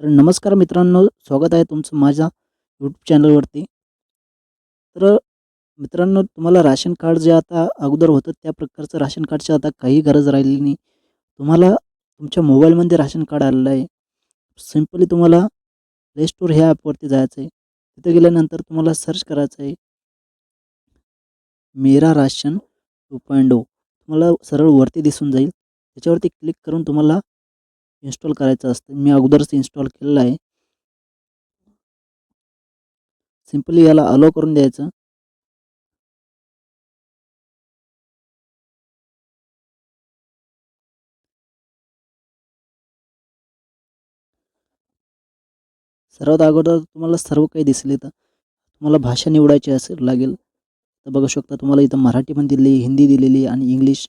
तर नमस्कार मित्रांनो स्वागत आहे तुमचं माझ्या यूट्यूब चॅनलवरती तर मित्रांनो तुम्हाला राशन कार्ड जे आता अगोदर होतं त्या प्रकारचं राशन कार्डची आता काही गरज राहिली नाही. तुम्हाला तुमच्या मोबाईलमध्ये राशन कार्ड आलेलं आहे. सिम्पली तुम्हाला प्ले स्टोर ह्या ॲपवरती जायचं आहे. तिथे गेल्यानंतर तुम्हाला सर्च करायचं आहे. मेरा राशन टू पॉईंट ओ. तुम्हाला सरळ वरती दिसून जाईल. त्याच्यावरती क्लिक करून तुम्हाला इन्स्टॉल करायचं असतं. मी अगोदरच इन्स्टॉल केलेलं आहे. सिम्पली याला अलो करून द्यायचं. सर्वात अगोदर तुम्हाला सर्व काही दिसले तर तुम्हाला भाषा निवडायची असेल लागेल. तर बघू शकता तुम्हाला इथं मराठी पण दिलेली हिंदी दिलेली आणि इंग्लिश.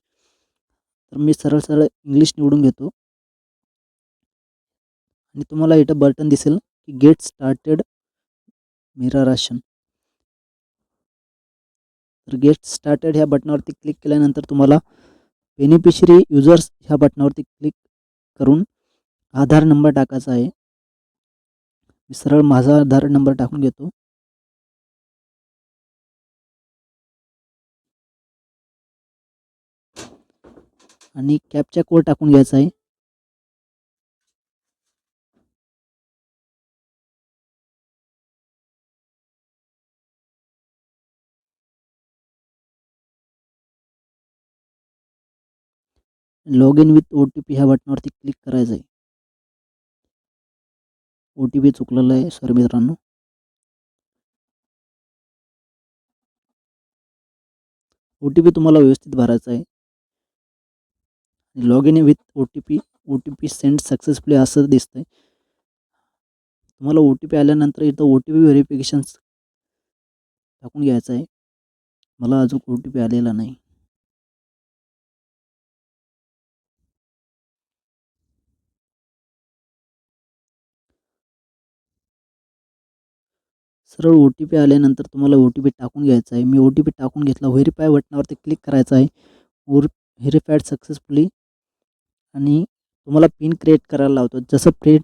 तर मी सरळ सरळ इंग्लिश निवडून घेतो. आणि तुम्हाला इथं बटन दिसेल की गेट स्टार्टेड मिरा राशन तर गेट स्टार्टेड ह्या बटनावरती क्लिक केल्यानंतर तुम्हाला बेनिफिशरी युजर्स ह्या बटनावरती क्लिक करून आधार नंबर टाकायचा आहे. मी सरळ माझा आधार नंबर टाकून घेतो. आणि कॅपचा कोड टाकून घ्यायचा आहे. Log in with O T P ह्या बटनावरती क्लिक करायचं आहे. ओ टी पी चुकलेलं आहे सॉरी मित्रांनो. ओ टी पी तुम्हाला व्यवस्थित भरायचा आहे. Log in with O T P O T P send successfully असं दिसतंय. तुम्हाला ओ टी पी आल्यानंतर इथं ओ टी पी व्हेरिफिकेशन टाकून घ्यायचं आहे. मला अजून ओ टी पी आलेला नाही. सरळ ओ टी पी आल्यानंतर तुम्हाला ओ टी पी टाकून घ्यायचा आहे. मी ओ टी पी टाकून घेतला व्हेरीफाय बटनावरती क्लिक करायचं आहे. ओर व्हेरीफाईड सक्सेसफुली आणि तुम्हाला पिन क्रिएट करायला लावतो. जसं प्रिंट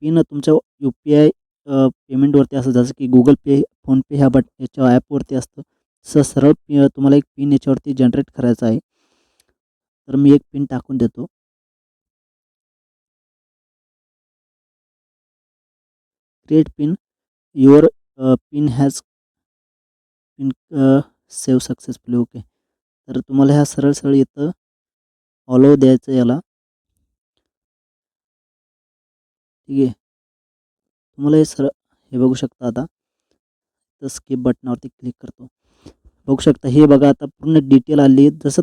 पिन तुमच्या यू पी आय पेमेंटवरती असतं. जसं की गुगल पे फोनपे ह्या बट याच्या ॲपवरती असतं. तसं सरळ पि तुम्हाला एक पिन याच्यावरती जनरेट करायचा आहे. तर मी एक पिन टाकून देतो. Create pin your pin has pin save successfully okay तर तुम्हाला ह्या सरळ सरळ येतं ऑलो द्यायचं याला. ठीक आहे. तुम्हाला हे सरळ हे बघू शकता आता. तर स्किप बटनावरती क्लिक करतो. बघू शकता हे बघा आता पूर्ण डिटेल आली. आहे जसं